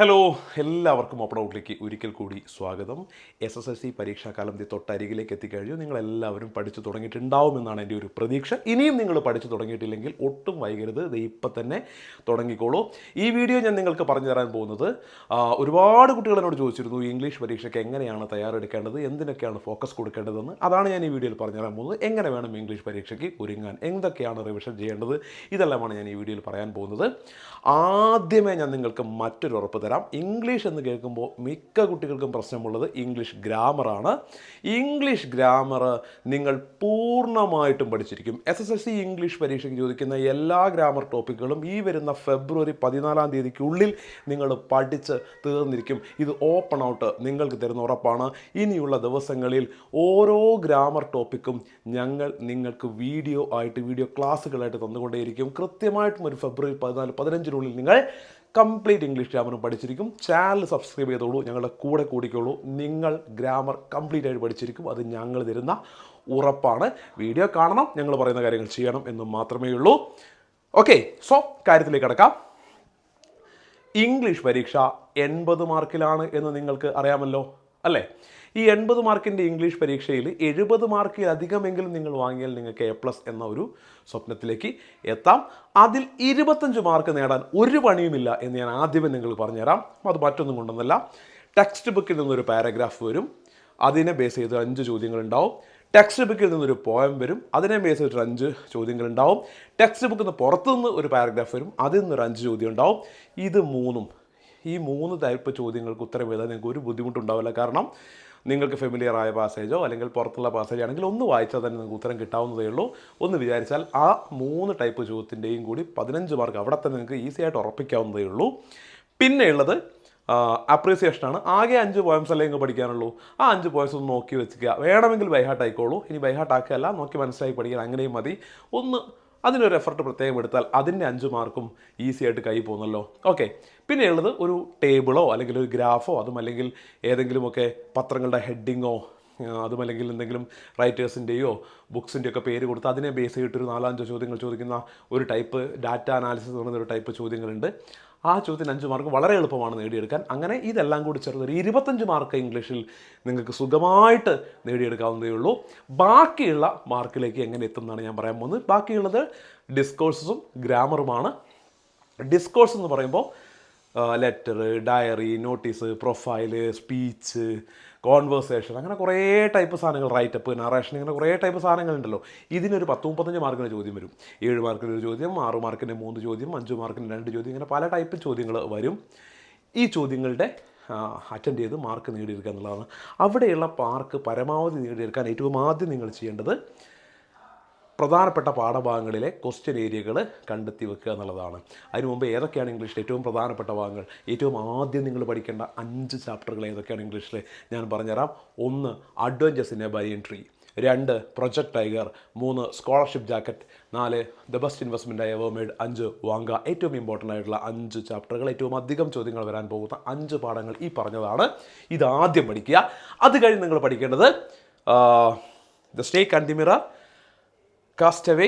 Hello എല്ലാവർക്കും open ഒരിക്കൽ കൂടി സ്വാഗതം. എസ് എസ് എൽ സി പരീക്ഷാകാലം തൊട്ടരികിലേക്ക് എത്തിക്കഴിഞ്ഞു. നിങ്ങളെല്ലാവരും പഠിച്ചു തുടങ്ങിയിട്ടുണ്ടാവുമെന്നാണ് എന്റെ ഒരു പ്രതീക്ഷ. ഇനിയും നിങ്ങൾ പഠിച്ചു തുടങ്ങിയിട്ടില്ലെങ്കിൽ ഒട്ടും വൈകരുത്. ഇത് ഇപ്പം തന്നെ തുടങ്ങിക്കോളൂ. ഈ വീഡിയോ ഞാൻ നിങ്ങൾക്ക് പറഞ്ഞു തരാൻ പോകുന്നത് ഒരുപാട് കുട്ടികൾ എന്നോട് ചോദിച്ചിരുന്നു ഇംഗ്ലീഷ് പരീക്ഷയ്ക്ക് എങ്ങനെയാണ് തയ്യാറെടുക്കേണ്ടത്? എന്തിനൊക്കെയാണ് ഫോക്കസ് കൊടുക്കേണ്ടതെന്ന്? അതാണ് ഞാൻ ഈ വീഡിയോയിൽ പറഞ്ഞു തരാൻ പോകുന്നത്. എങ്ങനെ വേണം ഇംഗ്ലീഷ് പരീക്ഷയ്ക്ക് ഒരുങ്ങാൻ? എന്തൊക്കെയാണ് റിവിഷൻ ചെയ്യേണ്ടത്? ഇതെല്ലാമാണ് ഞാൻ ഈ വീഡിയോയിൽ പറയാൻ പോകുന്നത്. ആദ്യമേ ഞാൻ നിങ്ങൾക്ക് മറ്റൊരു ഉറപ്പ് തരാം ഇംഗ്ലീഷ് എന്ന് കേൾക്കുമ്പോൾ മിക്ക കുട്ടികൾക്കും പ്രശ്നമുള്ളത് ഇംഗ്ലീഷ് ഗ്രാമറാണ് ഇംഗ്ലീഷ് ഗ്രാമർ നിങ്ങൾ പൂർണമായിട്ടും പഠിച്ചിരിക്കും. S S S C English പരീക്ഷയ്ക്ക് ചോദിക്കുന്ന എല്ലാ ഗ്രാമർ ടോപ്പിക്കുകളും ഈ വരുന്ന ഫെബ്രുവരി പതിനാലാം തീയതിക്കുള്ളിൽ നിങ്ങൾ പഠിച്ച് തീർന്നിരിക്കും. ഇത് ഓപ്പൺ ഔട്ട് നിങ്ങൾക്ക് തരുന്ന ഉറപ്പാണ്. ഇനിയുള്ള ദിവസങ്ങളിൽ ഓരോ ഗ്രാമർ ടോപ്പിക്കും ഞങ്ങൾ നിങ്ങൾക്ക് വീഡിയോ ആയിട്ട് വീഡിയോ ക്ലാസ്സുകളായിട്ട് തന്നുകൊണ്ടേയിരിക്കും. കൃത്യമായിട്ടും ഒരു ഫെബ്രുവരി പതിനാല് പതിനഞ്ചിനുള്ളിൽ നിങ്ങൾ കംപ്ലീറ്റ് ഇംഗ്ലീഷ് ഗ്രാമറും പഠിച്ചിരിക്കും. ചാനൽ സബ്സ്ക്രൈബ് ചെയ്തോളൂ. ഞങ്ങളുടെ കൂടെ കൂടിക്കോളൂ. നിങ്ങൾ ഗ്രാമർ കംപ്ലീറ്റ് ആയിട്ട് പഠിച്ചിരിക്കും. അത് ഞങ്ങൾ തരുന്ന ഉറപ്പാണ്. വീഡിയോ കാണണം. ഞങ്ങൾ പറയുന്ന കാര്യങ്ങൾ ചെയ്യണം എന്ന് മാത്രമേ ഉള്ളൂ. ഓക്കെ സോ കാര്യത്തിലേക്ക് കിടക്കാം. ഇംഗ്ലീഷ് പരീക്ഷ എൺപത് മാർക്കിലാണ് എന്ന് നിങ്ങൾക്ക് അറിയാമല്ലോ. അല്ലേ? ഈ എൺപത് മാർക്കിന്റെ ഇംഗ്ലീഷ് പരീക്ഷയിൽ എഴുപത് മാർക്കിൽ അധികമെങ്കിലും നിങ്ങൾ വാങ്ങിയാൽ നിങ്ങൾക്ക് എ പ്ലസ് എന്ന ഒരു സ്വപ്നത്തിലേക്ക് എത്താം. അതിൽ ഇരുപത്തഞ്ച് മാർക്ക് നേടാൻ ഒരു പണിയുമില്ല എന്ന് ഞാൻ ആദ്യമേ നിങ്ങൾ പറഞ്ഞുതരാം. അത് മറ്റൊന്നും കൊണ്ടൊന്നല്ല. ടെക്സ്റ്റ് ബുക്കിൽ നിന്നൊരു പാരഗ്രാഫ് വരും. അതിനെ ബേസ് ചെയ്ത് അഞ്ച് ചോദ്യങ്ങളുണ്ടാവും. ടെക്സ്റ്റ് ബുക്കിൽ നിന്നൊരു പോയം വരും. അതിനെ ബേസ് ചെയ്തിട്ട് അഞ്ച് ചോദ്യങ്ങളുണ്ടാവും. ടെക്സ്റ്റ് ബുക്കിൽ നിന്ന് പുറത്തുനിന്ന് ഒരു പാരഗ്രാഫ് വരും. അതിൽ നിന്നൊരു അഞ്ച് ചോദ്യം ഉണ്ടാവും ഇത് മൂന്നും ഈ മൂന്ന് ടൈപ്പ് ചോദ്യങ്ങൾക്ക് ഉത്തരം എഴുതാൻ നിങ്ങൾക്ക് ഒരു ബുദ്ധിമുട്ടുണ്ടാവില്ല. കാരണം നിങ്ങൾക്ക് ഫെമിലിയർ ആയ പാസേജോ അല്ലെങ്കിൽ പുറത്തുള്ള പാസേജോ ആണെങ്കിൽ ഒന്ന് വായിച്ചാൽ തന്നെ നിങ്ങൾക്ക് ഉത്തരം കിട്ടാവുന്നതേ ഉള്ളൂ. ഒന്ന് വിചാരിച്ചാൽ ആ മൂന്ന് ടൈപ്പ് ചോദ്യത്തിന്റെയും കൂടി പതിനഞ്ച് മാർക്ക് അവിടെ തന്നെ നിങ്ങൾക്ക് ഈസി ആയിട്ട് ഉറപ്പിക്കാവുന്നതേ ഉള്ളൂ. പിന്നെയുള്ളത് അപ്രീസിയേഷനാണ് ആകെ അഞ്ച് പോയിംസ് അല്ലേ നിങ്ങൾക്ക് പഠിക്കാനുള്ളൂ. ആ അഞ്ച് പോയിൻസ് ഒന്ന് നോക്കി വെച്ചിരിക്കുക. വേണമെങ്കിൽ ബൈഹാട്ട് ആയിക്കോളൂ. ഇനി ബൈഹാട്ട് ആക്കുകയല്ല. നോക്കി മനസ്സിലാക്കി പഠിക്കാൻ അങ്ങനെയും മതി. ഒന്ന് അതിനൊരു എഫർട്ട് പ്രത്യേകം എടുത്താൽ അതിന്റെ അഞ്ച് മാർക്കും ഈസി ആയിട്ട് കൈ പോകുന്നല്ലോ. ഓക്കെ പിന്നെയുള്ളത് ഒരു ടേബിളോ അല്ലെങ്കിൽ ഒരു ഗ്രാഫോ അതും അല്ലെങ്കിൽ ഏതെങ്കിലുമൊക്കെ പത്രങ്ങളുടെ ഹെഡിങ്ങോ അതും അല്ലെങ്കിൽ എന്തെങ്കിലും റൈറ്റേഴ്സിന്റെയോ ബുക്സിന്റെയോ ഒക്കെ പേര് കൊടുത്ത് അതിനെ ബേസ് ചെയ്തിട്ടൊരു നാലഞ്ചോ ചോദ്യങ്ങൾ ചോദിക്കുന്ന ഒരു ടൈപ്പ് ഡാറ്റ അനാലിസിസ് എന്ന് പറയുന്ന ഒരു ടൈപ്പ് ചോദ്യങ്ങളുണ്ട്. ആ ചോദ്യത്തിന് അഞ്ച് മാർക്ക് വളരെ എളുപ്പമാണ് നേടിയെടുക്കാൻ. അങ്ങനെ ഇതെല്ലാം കൂടി ചേർന്ന് ഒരു ഇരുപത്തഞ്ച് മാർക്ക് ഇംഗ്ലീഷിൽ നിങ്ങൾക്ക് സുഖമായിട്ട് നേടിയെടുക്കാവുന്നതേ ഉള്ളൂ. ബാക്കിയുള്ള മാർക്കിലേക്ക് എങ്ങനെ എത്തും എന്നാണ് ഞാൻ പറയാൻ പോകുന്നത്. ബാക്കിയുള്ളത് ഡിസ്കോഴ്സും ഗ്രാമറുമാണ് ഡിസ്കോഴ്സ് എന്ന് പറയുമ്പോൾ letter diary notice profile speech conversation അങ്ങനെ കുറേ ടൈപ്പ് സാധനങ്ങൾ റൈറ്റപ്പ് നറേഷൻ ഇങ്ങനെ കുറേ ടൈപ്പ് സാധനങ്ങളുണ്ടല്ലോ. ഇതിനൊരു പത്ത് മുപ്പത്തഞ്ച് മാർക്കിന് ചോദ്യം വരും. ഏഴ് മാർക്കിന് ഒരു ചോദ്യം ആറ് മാർക്കിന് മൂന്ന് ചോദ്യം അഞ്ച് മാർക്കിന് രണ്ട് ചോദ്യം ഇങ്ങനെ പല ടൈപ്പ് ചോദ്യങ്ങൾ വരും. ഈ ചോദ്യങ്ങളുടെ അറ്റൻഡ് ചെയ്ത് മാർക്ക് നേടിയെടുക്കുക എന്നുള്ളതാണ്. അവിടെയുള്ള മാർക്ക് പരമാവധി നേടിയെടുക്കാൻ ഏറ്റവും ആദ്യം നിങ്ങൾ ചെയ്യേണ്ടത് പ്രധാനപ്പെട്ട പാഠഭാഗങ്ങളിലെ ക്വസ്റ്റ്യൻ ഏരിയകൾ കണ്ടെത്തി വെക്കുക എന്നുള്ളതാണ്. അതിനു മുമ്പ് ഏതൊക്കെയാണ് ഇംഗ്ലീഷിൽ ഏറ്റവും പ്രധാനപ്പെട്ട ഭാഗങ്ങൾ? ഏറ്റവും ആദ്യം നിങ്ങൾ പഠിക്കേണ്ട അഞ്ച് ചാപ്റ്ററുകൾ ഏതൊക്കെയാണ് ഇംഗ്ലീഷിൽ ഞാൻ പറഞ്ഞുതരാം. ഒന്ന് adventures in a by tree രണ്ട് പ്രൊജക്ട് ടൈഗർ മൂന്ന് സ്കോളർഷിപ്പ് ജാക്കറ്റ് നാല് ദ ബെസ്റ്റ് ഇൻവെസ്റ്റ്മെന്റ് ആയ എവേമേഡ് അഞ്ച് വാങ്ക ഏറ്റവും ഇമ്പോർട്ടന്റ് ആയിട്ടുള്ള അഞ്ച് ചാപ്റ്ററുകൾ ഏറ്റവും അധികം ചോദ്യങ്ങൾ വരാൻ പോകുന്ന അഞ്ച് പാഠങ്ങൾ ഈ പറഞ്ഞതാണ്. ഇത് ആദ്യം പഠിക്കുക. അത് കഴിഞ്ഞ് നിങ്ങൾ പഠിക്കേണ്ടത് the stake and the mirror cast away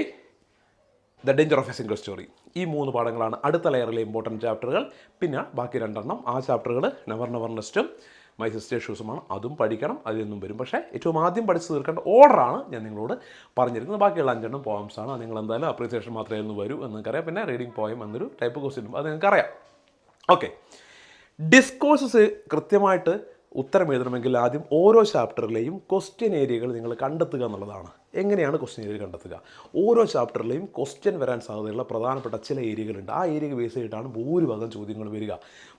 the danger of a single story ഈ മൂന്ന് പാഠങ്ങളാണ് അടുത്ത ലെയറിലെ ഇമ്പോർട്ടന്റ് ചാപ്റ്ററുകൾ പിന്നെ ബാക്കി രണ്ടെണ്ണം ആ ചാപ്റ്ററുകൾ നെവർ നെവർ നെസ്റ്റും മൈ സിസ്റ്റർ ഷൂസുമാണ് അതും പഠിക്കണം അതിൽ നിന്നും വരും. പക്ഷേ ഏറ്റവും ആദ്യം പഠിച്ച് തീർക്കേണ്ട ഓർഡറാണ് ഞാൻ നിങ്ങളോട് പറഞ്ഞിരിക്കുന്നത്. ബാക്കിയുള്ള അഞ്ചെണ്ണം പോയംസ് ആണ്. അത് നിങ്ങൾ എന്തായാലും അപ്രീസിയേഷൻ മാത്രമേ ഒന്ന് വരൂ എന്ന് നിങ്ങൾക്കറിയാം. പിന്നെ റീഡിംഗ് പോയം എന്നൊരു ടൈപ്പ് ക്വസ്റ്റ്യൻ അത് നിങ്ങൾക്കറിയാം. ഓക്കെ ഡിസ്കോഴ്സസ് കൃത്യമായിട്ട് ഉത്തരം എഴുതണമെങ്കിൽ ആദ്യം ഓരോ ചാപ്റ്ററിലെയും ക്വസ്റ്റ്യൻ ഏരിയകൾ നിങ്ങൾ കണ്ടെത്തുക എന്നുള്ളതാണ്. എങ്ങനെയാണ് ക്വസ്റ്റ്യൻ ഏരിയ കണ്ടെത്തുക? ഓരോ ചാപ്റ്ററിലെയും ക്വസ്റ്റ്യൻ വരാൻ സാധ്യതയുള്ള പ്രധാനപ്പെട്ട ചില ഏരിയകളുണ്ട്. ആ ഏരിയ ബേസ് ചെയ്തിട്ടാണ് ഭൂരിഭാഗം ചോദ്യങ്ങൾ വരിക.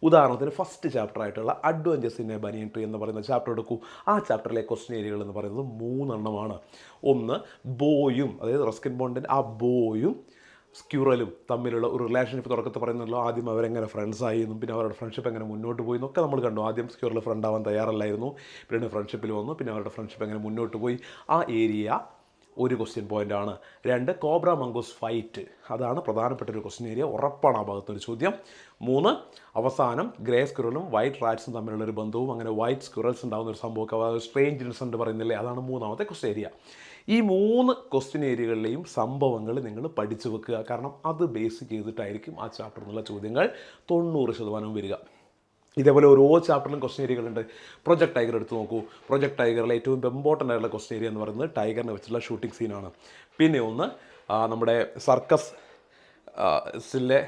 ഉദാഹരണത്തിന് ഫസ്റ്റ് ചാപ്റ്റർ ആയിട്ടുള്ള adventures in a banyan tree എന്ന് പറയുന്ന ചാപ്റ്റർ എടുക്കൂ. ആ ചാപ്റ്ററിലെ ക്വസ്റ്റ്യൻ ഏരിയകൾ എന്ന് പറയുന്നത് മൂന്നെണ്ണമാണ്. ഒന്ന് ബോയും അതായത് റസ്കിൻ ബോണ്ടിന്റെ ആ ബോയും സ്ക്യൂറലും തമ്മിലുള്ള ഒരു റിലേഷൻഷിപ്പ് തുടക്കത്തിൽ പറയുന്നല്ലോ ആദ്യം അവരെങ്ങനെ ഫ്രണ്ട്സായി എന്നും പിന്നെ അവരുടെ ഫ്രണ്ട്ഷിപ്പ് എങ്ങനെ മുന്നോട്ട് പോയി എന്നൊക്കെ നമ്മൾ കണ്ടു. ആദ്യം സ്ക്യൂറൽ ഫ്രണ്ട് ആവാൻ തയ്യാറല്ലായിരുന്നു പിന്നീട് ഫ്രണ്ട്ഷിപ്പിൽ വന്നു പിന്നെ അവരുടെ ഫ്രണ്ട്ഷിപ്പ് എങ്ങനെ മുന്നോട്ട് പോയി. ആ ഏരിയ ഒരു ക്വസ്റ്റ്യൻ പോയിന്റ് ആണ്. രണ്ട് കോബ്ര മംഗോസ് ഫൈറ്റ് അതാണ് പ്രധാനപ്പെട്ട ഒരു ക്വസ്റ്റ്യൻ ഏരിയ ഉറപ്പാണ് ആ ഭാഗത്തൊരു ചോദ്യം. മൂന്ന് അവസാനം ഗ്രേ സ്ക്യൂറലും വൈറ്റ് റാറ്റ്സും തമ്മിലുള്ള ഒരു ബന്ധവും അങ്ങനെ വൈറ്റ് സ്ക്യൂറൽസ് ഉണ്ടാകുന്ന ഒരു സംഭവമൊക്കെ സ്ട്രേഞ്ച് ഇൻസിഡന്റ് പറയുന്നില്ലേ അതാണ് മൂന്നാമത്തെ ക്വസ്റ്റ്യൻ ഏരിയ ഈ മൂന്ന് ക്വസ്റ്റ്യൻ ഏരിയകളിലെയും സംഭവങ്ങൾ നിങ്ങൾ പഠിച്ചു വെക്കുക. കാരണം അത് ബേസ് ചെയ്തിട്ടായിരിക്കും ആ ചാപ്റ്ററിൽ നിന്നുള്ള ചോദ്യങ്ങൾ തൊണ്ണൂറ് ശതമാനവും വരിക. ഇതേപോലെ ഓരോ ചാപ്റ്ററിലും ക്വസ്റ്റ്യൻ ഏരിയകളുണ്ട് പ്രൊജക്ട് ടൈഗർ എടുത്ത് നോക്കൂ. പ്രൊജക്ട് ടൈഗറിലെ ഏറ്റവും ഇമ്പോർട്ടന്റ് ആയിട്ടുള്ള ക്വസ്റ്റ്യൻ ഏരിയ എന്ന് പറയുന്നത് ടൈഗറിനെ വെച്ചുള്ള ഷൂട്ടിംഗ് സീനാണ് പിന്നെ ഒന്ന് നമ്മുടെ സർക്കസ് സിലെ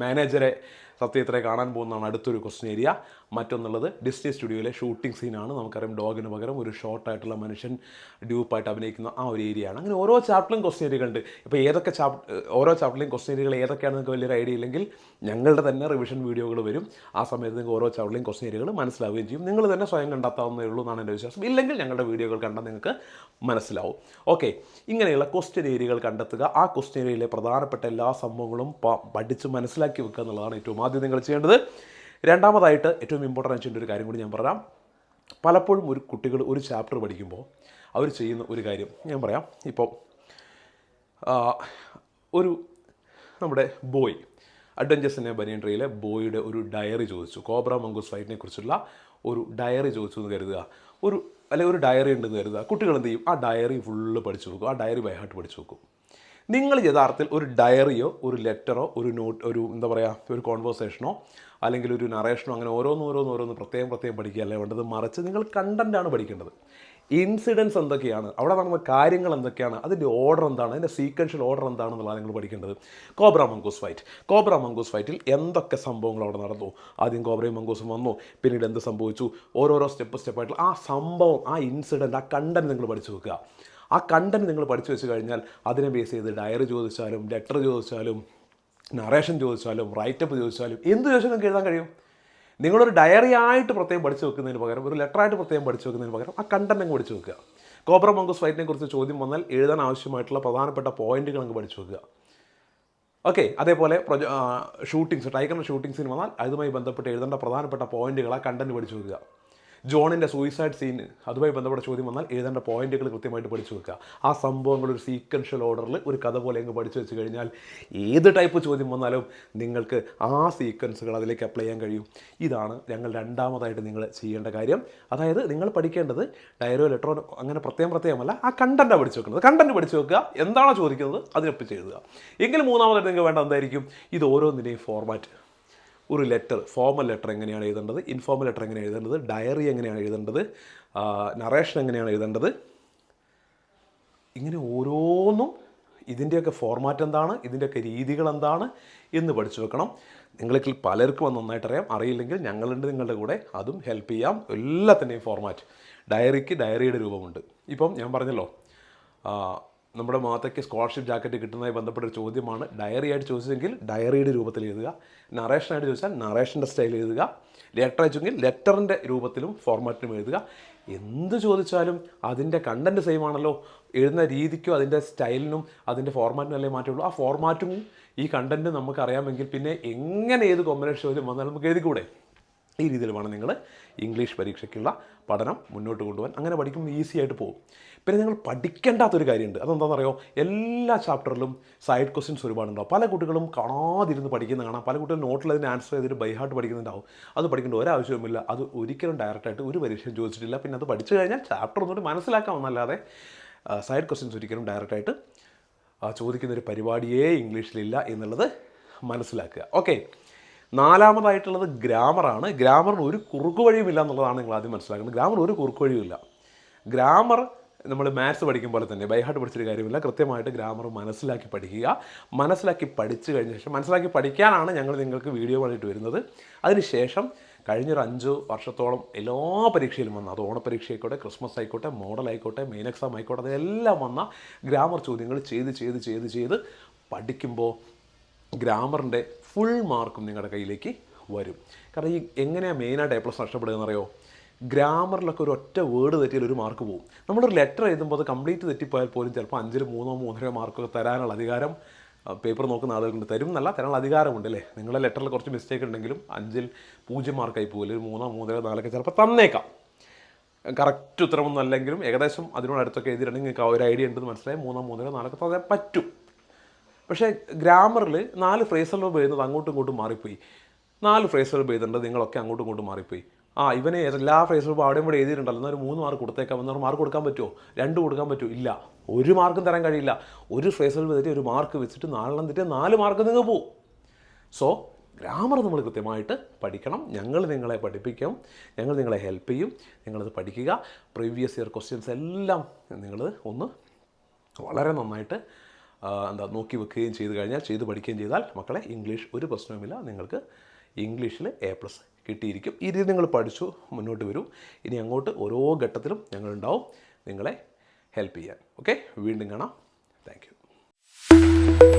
മാനേജറെ സത്യത്തിലെ കാണാൻ പോകുന്നതാണ് അടുത്തൊരു ക്വസ്റ്റ്യൻ ഏരിയ മറ്റൊന്നുള്ളത് ഡിസ്നി സ്റ്റുഡിയോയിലെ ഷൂട്ടിംഗ് സീനാണ് നമുക്കറിയാം ഡോഗിന് പകരം ഒരു ഷോർട്ടായിട്ടുള്ള മനുഷ്യൻ ഡ്യൂപ്പായിട്ട് അഭിനയിക്കുന്ന ആ ഒരു ഏരിയയാണ് അങ്ങനെ ഓരോ ചാപ്റ്ററിലും ക്വസ്റ്റ്യൻ ഏരിയകളുണ്ട് ഇപ്പോൾ ഏതൊക്കെ ചാപ്റ്റർ ഓരോ ചാപ്റ്ററിലും ക്വസ്റ്റ്യൻ ഏരിയകൾ ഏതൊക്കെയാണ് നിങ്ങൾക്ക് വലിയൊരു ഐഡിയ ഇല്ലെങ്കിൽ ഞങ്ങളുടെ തന്നെ റിവിഷൻ വീഡിയോകൾ വരും. ആ സമയത്ത് നിങ്ങൾക്ക് ഓരോ ചാപ്റ്ററിലെയും ക്വസ്റ്റ്യൻ ഏരിയകൾ മനസ്സിലാവുകയും ചെയ്യും. നിങ്ങൾ തന്നെ സ്വയം കണ്ടെത്താവുന്നേ ഉള്ളൂ എന്നാണ് എന്റെ വിശ്വാസം. ഇല്ലെങ്കിൽ ഞങ്ങളുടെ വീഡിയോകൾ കണ്ടാൽ നിങ്ങൾക്ക് മനസ്സിലാവും. ഓക്കെ ഇങ്ങനെയുള്ള ക്വസ്റ്റ്യൻ ഏരിയകൾ കണ്ടെത്തുക. ആ ക്വസ്റ്റ്യൻ ഏരിയയിലെ പ്രധാനപ്പെട്ട എല്ലാ സംഭവങ്ങളും പഠിച്ച് മനസ്സിലാക്കി വെക്കുക എന്നുള്ളതാണ് ഏറ്റവും ആദ്യം നിങ്ങൾ ചെയ്യേണ്ടത് രണ്ടാമതായിട്ട് ഏറ്റവും ഇമ്പോർട്ടന്റ് ആയിട്ടുള്ള ഒരു കാര്യം കൂടി ഞാൻ പറയാം. പലപ്പോഴും ഒരു കുട്ടികൾ ഒരു ചാപ്റ്റർ പഠിക്കുമ്പോൾ അവർ ചെയ്യുന്ന ഒരു കാര്യം ഞാൻ പറയാം. ഇപ്പോൾ ഒരു നമ്മുടെ ബോയ് അഡ്വഞ്ചേഴ്സ് എന്ന ബനിയൻട്രിയിലെ ബോയുടെ ഒരു ഡയറി ചോദിച്ചു. കോബ്ര മംഗൂസ് ഫൈറ്റിനെ കുറിച്ചുള്ള ഒരു ഡയറി ചോദിച്ചു എന്ന് കരുതുക. ഒരു അല്ലെങ്കിൽ ഒരു ഡയറി ഉണ്ടെന്ന് കരുതുക. കുട്ടികൾ എന്ത് ചെയ്യും? ആ ഡയറി ഫുള്ള് പഠിച്ചു വെക്കും. ആ ഡയറി ബൈഹാർട്ട് പഠിച്ചു വെക്കും. നിങ്ങൾ യഥാർത്ഥത്തിൽ ഒരു ഡയറിയോ ഒരു ലെറ്ററോ ഒരു നോട്ട് ഒരു എന്താ പറയുക ഒരു കോൺവെർസേഷനോ അല്ലെങ്കിൽ ഒരു നറേഷനോ അങ്ങനെ ഓരോന്ന് ഓരോന്ന് ഓരോന്ന് പ്രത്യേകം പ്രത്യേകം പഠിക്കുകയല്ലേ വേണ്ടത് മറിച്ച് നിങ്ങൾ കണ്ടന്റാണ് പഠിക്കേണ്ടത്. ഇൻസിഡൻസ് എന്തൊക്കെയാണ്? അവിടെ നടന്ന കാര്യങ്ങൾ എന്തൊക്കെയാണ്? അതിന്റെ ഓർഡർ എന്താണ്? അതിന്റെ സീക്വൻഷ്യൽ ഓർഡർ എന്താണെന്നുള്ളതാണ് നിങ്ങൾ പഠിക്കേണ്ടത്. Cobra mongoose fight cobra mongoose ഫൈറ്റിൽ എന്തൊക്കെ സംഭവങ്ങൾ അവിടെ നടന്നു? ആദ്യം കോബ്രയും മംഗൂസും വന്നു. പിന്നീട് എന്ത് സംഭവിച്ചു? ഓരോരോ സ്റ്റെപ്പ് സ്റ്റെപ്പായിട്ടുള്ള ആ സംഭവം ആ ഇൻസിഡന്റ് ആ കണ്ടന്റ് നിങ്ങൾ പഠിച്ചു വെക്കുക. ആ കണ്ടന്റ് നിങ്ങൾ പഠിച്ചു വെച്ച് കഴിഞ്ഞാൽ അതിനെ ബേസ് ചെയ്ത് ഡയറി ചോദിച്ചാലും ലെറ്റർ ചോദിച്ചാലും നറേഷൻ ചോദിച്ചാലും റൈറ്റപ്പ് ചോദിച്ചാലും എന്ത് ചോദിച്ചാലും നിങ്ങൾക്ക് എഴുതാൻ കഴിയും. നിങ്ങളൊരു ഡയറി ആയിട്ട് പ്രത്യേകം പഠിച്ചു വെക്കുന്നതിന് പകരം ഒരു ലെറ്റർ ആയിട്ട് പ്രത്യേകം പഠിച്ചു വെക്കുന്നതിന് പകരം ആ കണ്ടന്റ് അങ്ങ് പഠിച്ചു വെക്കുക. കോബ്ര മംഗോസ് ഫൈറ്റിനെ കുറിച്ച് ചോദ്യം വന്നാൽ എഴുതാൻ ആവശ്യമായിട്ടുള്ള പ്രധാനപ്പെട്ട പോയിന്റുകൾ അങ്ങ് പഠിച്ചു വെക്കുക. ഓക്കെ അതേപോലെ പ്രൊജ ഷൂട്ടിങ്സ് ടൈഗറിന്റെ ഷൂട്ടിങ്സിന് വന്നാൽ അതുമായി ബന്ധപ്പെട്ട് എഴുതേണ്ട പ്രധാനപ്പെട്ട പോയിന്റുകൾ ആ കണ്ടന്റ് പഠിച്ചു വെക്കുക. ജോണിന്റെ സൂയിസൈഡ് സീൻ അതുമായി ബന്ധപ്പെട്ട ചോദ്യം വന്നാൽ എഴുതേണ്ട പോയിന്റുകൾ കൃത്യമായിട്ട് പഠിച്ചു വെക്കുക. ആ സംഭവങ്ങൾ ഒരു സീക്വൻഷ്യൽ ഓർഡറിൽ ഒരു കഥ പോലെ അങ്ങ് പഠിച്ചു വെച്ച് കഴിഞ്ഞാൽ ഏത് ടൈപ്പ് ചോദ്യം വന്നാലും നിങ്ങൾക്ക് ആ സീക്വൻസുകൾ അതിലേക്ക് അപ്ലൈ ചെയ്യാൻ കഴിയും. ഇതാണ് ഞങ്ങൾ രണ്ടാമതായിട്ട് നിങ്ങൾ ചെയ്യേണ്ട കാര്യം. അതായത് നിങ്ങൾ പഠിക്കേണ്ടത് ഡയറോ ലെറ്ററോ അങ്ങനെ പ്രത്യേകം പ്രത്യേകമല്ല ആ കണ്ടന്റാണ് പഠിച്ചു വെക്കുന്നത് കണ്ടന്റ് പഠിച്ചു വെക്കുക. എന്താണോ ചോദിക്കുന്നത് അതിനൊപ്പിച്ച് എഴുതുക എങ്കിൽ മൂന്നാമതായിട്ട് നിങ്ങൾക്ക് വേണ്ട എന്തായിരിക്കും? ഇത് ഓരോന്നിന്റെയും ഫോർമാറ്റ് ഒരു ലെറ്റർ ഫോമൽ ലെറ്റർ എങ്ങനെയാണ് എഴുതേണ്ടത്? ഇൻഫോമൽ ലെറ്റർ എങ്ങനെയാണ് എഴുതേണ്ടത്? ഡയറി എങ്ങനെയാണ് എഴുതേണ്ടത്? നറേഷൻ എങ്ങനെയാണ് എഴുതേണ്ടത്? ഇങ്ങനെ ഓരോന്നും ഇതിന്റെയൊക്കെ ഫോർമാറ്റ് എന്താണ്? ഇതിന്റെയൊക്കെ രീതികൾ എന്താണ്? എന്ന് പഠിച്ചു വെക്കണം. നിങ്ങൾക്ക് പലർക്കും അത് നന്നായിട്ട് അറിയാം അറിയില്ലെങ്കിൽ ഞങ്ങളുണ്ട് നിങ്ങളുടെ കൂടെ. അതും ഹെൽപ്പ് ചെയ്യാം. എല്ലാത്തിന്റെയും ഫോർമാറ്റ് ഡയറിക്ക് ഡയറിയുടെ രൂപമുണ്ട്. ഇപ്പം ഞാൻ പറഞ്ഞല്ലോ നമ്മുടെ മാതയ്ക്ക് സ്കോളർഷിപ്പ് ജാക്കറ്റ് കിട്ടുന്നതായി ബന്ധപ്പെട്ട ഒരു ചോദ്യമാണ്. ഡയറി ആയിട്ട് ചോദിച്ചെങ്കിൽ ഡയറിയുടെ രൂപത്തിൽ എഴുതുക. നറേഷനായിട്ട് ചോദിച്ചാൽ നറേഷന്റെ സ്റ്റൈൽ എഴുതുക. ലെറ്റർ അയച്ചെങ്കിൽ ലെറ്ററിന്റെ രൂപത്തിലും ഫോർമാറ്റിലും എഴുതുക. എന്ത് ചോദിച്ചാലും അതിന്റെ കണ്ടന്റ് സെയിം ആണല്ലോ. എഴുതുന്ന രീതിക്കോ അതിന്റെ സ്റ്റൈലിനും അതിന്റെ ഫോർമാറ്റിനും അല്ലേ മാറ്റുള്ളൂ. ആ ഫോർമാറ്റും ഈ കണ്ടന്റും നമുക്ക് അറിയാമെങ്കിൽ പിന്നെ എങ്ങനെ ഏത് കോമ്പിനേഷൻ ചോദ്യം വന്നാലും നമുക്ക് എഴുതിക്കൂടെ? ഈ രീതിയിൽ വേണം നിങ്ങൾ ഇംഗ്ലീഷ് പരീക്ഷയ്ക്കുള്ള പഠനം മുന്നോട്ട് കൊണ്ടുപോകാൻ അങ്ങനെ പഠിക്കുമ്പോൾ ഈസി ആയിട്ട് പോകും. പിന്നെ നിങ്ങൾ പഠിക്കേണ്ടാത്തൊരു കാര്യമുണ്ട്. അതെന്താണെന്നറിയോ? എല്ലാ ചാപ്റ്ററിലും സൈഡ് ക്വസ്റ്റ്യൻസ് ഒരുപാടുണ്ടാവും. പല കുട്ടികളും കാണാതിരുന്ന് പഠിക്കുന്ന കാണാം. പല കുട്ടികളും നോട്ടിൽ അതിന് ആൻസർ ചെയ്തിട്ട് ബൈഹാർട്ട് പഠിക്കുന്നുണ്ടാവും. അത് പഠിക്കേണ്ട ഒരാവശ്യവുമില്ല. അത് ഒരിക്കലും ഡയറക്റ്റായിട്ട് ഒരു പരീക്ഷയും ചോദിച്ചിട്ടില്ല. പിന്നെ അത് പഠിച്ചു കഴിഞ്ഞാൽ ചാപ്റ്റർ ഒന്നുകൂടി മനസ്സിലാക്കാമെന്നല്ലാതെ സൈഡ് ക്വസ്റ്റ്യൻസ് ഒരിക്കലും ഡയറക്റ്റായിട്ട് ചോദിക്കുന്ന ഒരു പരിപാടിയേ ഇംഗ്ലീഷിലില്ല എന്നുള്ളത് മനസ്സിലാക്കുക. ഓക്കെ നാലാമതായിട്ടുള്ളത് ഗ്രാമറാണ് ഗ്രാമറിന് ഒരു കുറുക്കു വഴിയുമില്ല എന്നുള്ളതാണ് നിങ്ങൾ ആദ്യം മനസ്സിലാക്കുന്നത് ഗ്രാമർ ഒരു കുറുക്കു വഴിയുമില്ല. ഗ്രാമർ നമ്മൾ മാത്സ് പഠിക്കും പോലെ തന്നെ ബൈഹാർട്ട് പഠിച്ചൊരു കാര്യമില്ല. കൃത്യമായിട്ട് ഗ്രാമർ മനസ്സിലാക്കി പഠിക്കുക. മനസ്സിലാക്കി പഠിച്ചു കഴിഞ്ഞ ശേഷം മനസ്സിലാക്കി പഠിക്കാനാണ് ഞങ്ങൾ നിങ്ങൾക്ക് വീഡിയോ വേണ്ടിയിട്ട് വരുന്നത്. അതിനുശേഷം കഴിഞ്ഞൊരു അഞ്ച് വർഷത്തോളം എല്ലാ പരീക്ഷയിലും വന്ന അത് ഓണപരീക്ഷ ആയിക്കോട്ടെ ക്രിസ്മസ് ആയിക്കോട്ടെ മോഡൽ ആയിക്കോട്ടെ മെയിൻ എക്സാം ആയിക്കോട്ടെ അതെല്ലാം വന്ന ഗ്രാമർ ചോദ്യങ്ങൾ ചെയ്ത് ചെയ്ത് ചെയ്ത് ചെയ്ത് പഠിക്കുമ്പോൾ ഗ്രാമറിന്റെ ഫുൾ മാർക്കും നിങ്ങളുടെ കയ്യിലേക്ക് വരും. കാരണം ഈ എങ്ങനെയാണ് മെയിനായിട്ട് എ പ്ലസ് നഷ്ടപ്പെടുകയെന്ന് അറിയോ? ഗ്രാമറിലൊക്കെ ഒരു ഒറ്റ വേർഡ് തെറ്റിയാൽ ഒരു മാർക്ക് പോകും നമ്മളൊരു ലെറ്റർ എഴുതുമ്പോൾ അത് കംപ്ലീറ്റ് തെറ്റിപ്പോയാൽ പോലും ചിലപ്പോൾ അഞ്ചിൽ മൂന്നോ മൂന്നര മാർക്കൊക്കെ തരാനുള്ള അധികാരം പേപ്പർ നോക്കുന്ന ആളുകൾക്ക് തരും എന്നല്ല തരാനുള്ള അധികാരമുണ്ട് അല്ലേ? നിങ്ങളുടെ ലെറ്ററിൽ കുറച്ച് മിസ്റ്റേക്ക് ഉണ്ടെങ്കിലും അഞ്ചിൽ പൂജ്യം മാർക്കായി പോകില്ല ഒരു മൂന്നോ മൂന്നര നാലൊക്കെ ചിലപ്പോൾ തന്നേക്കാം. കറക്റ്റ് ഉത്തരമൊന്നും അല്ലെങ്കിലും ഏകദേശം അതിനോട് അടുത്തൊക്കെ എഴുതിയിട്ടുണ്ടെങ്കിൽ നിങ്ങൾക്ക് ഒരു ഐഡിയ ഉണ്ടെന്ന് മനസ്സിലായി മൂന്നോ മൂന്നര നാലൊക്കെ തന്നെ പറ്റും. പക്ഷേ ഗ്രാമറിൽ നാല് ഫ്രേസൽ വെർബ് എഴുതുന്നത് അങ്ങോട്ടും ഇങ്ങോട്ടും മാറിപ്പോയി. നാല് ഫ്രേസൽ വെർബ് എഴുതുന്നുണ്ട് നിങ്ങളൊക്കെ അങ്ങോട്ടും ഇങ്ങോട്ടും മാറിപ്പോയി. ആ ഇവനെ എല്ലാ ഫ്രേസൽ വെർബ് അവിടെയും ഇവിടെ എഴുതിയിട്ടുണ്ടല്ലോ എന്നാൽ മൂന്ന് മാർക്ക് കൊടുത്തേക്കാം. എന്നൊരു മാർക്ക് കൊടുക്കാൻ പറ്റുമോ? രണ്ട് കൊടുക്കാൻ പറ്റുമോ? ഇല്ല. ഒരു മാർക്കും തരാൻ കഴിയില്ല. ഒരു ഫ്രേസൽ വെർബ് തെറ്റി ഒരു മാർക്ക് വെച്ചിട്ട് നാലെണ്ണം തെറ്റി നാല് മാർക്ക് നിങ്ങൾ പോവും. സോ ഗ്രാമർ നമ്മൾ കൃത്യമായിട്ട് പഠിക്കണം. ഞങ്ങൾ നിങ്ങളെ പഠിപ്പിക്കും. ഞങ്ങൾ നിങ്ങളെ ഹെൽപ്പ് ചെയ്യും. നിങ്ങളത് പഠിക്കുക. പ്രീവിയസ് ഇയർ ക്വസ്റ്റ്യൻസ് എല്ലാം നിങ്ങൾ ഒന്ന് വളരെ നന്നായിട്ട് എന്താ നോക്കി വെക്കുകയും ചെയ്ത് കഴിഞ്ഞാൽ ചെയ്ത് പഠിക്കുകയും ചെയ്താൽ മക്കളെ ഇംഗ്ലീഷ് ഒരു പ്രശ്നവുമില്ല. നിങ്ങൾക്ക് ഇംഗ്ലീഷിൽ എ പ്ലസ് കിട്ടിയിരിക്കും. ഈ രീതി നിങ്ങൾ പഠിച്ചു മുന്നോട്ട് വരും. ഇനി അങ്ങോട്ട് ഓരോ ഘട്ടത്തിലും ഞങ്ങളുണ്ടാവും. നിങ്ങളെ ഹെൽപ്പ് ചെയ്യാൻ. ഓക്കെ? വീണ്ടും കാണാം. താങ്ക്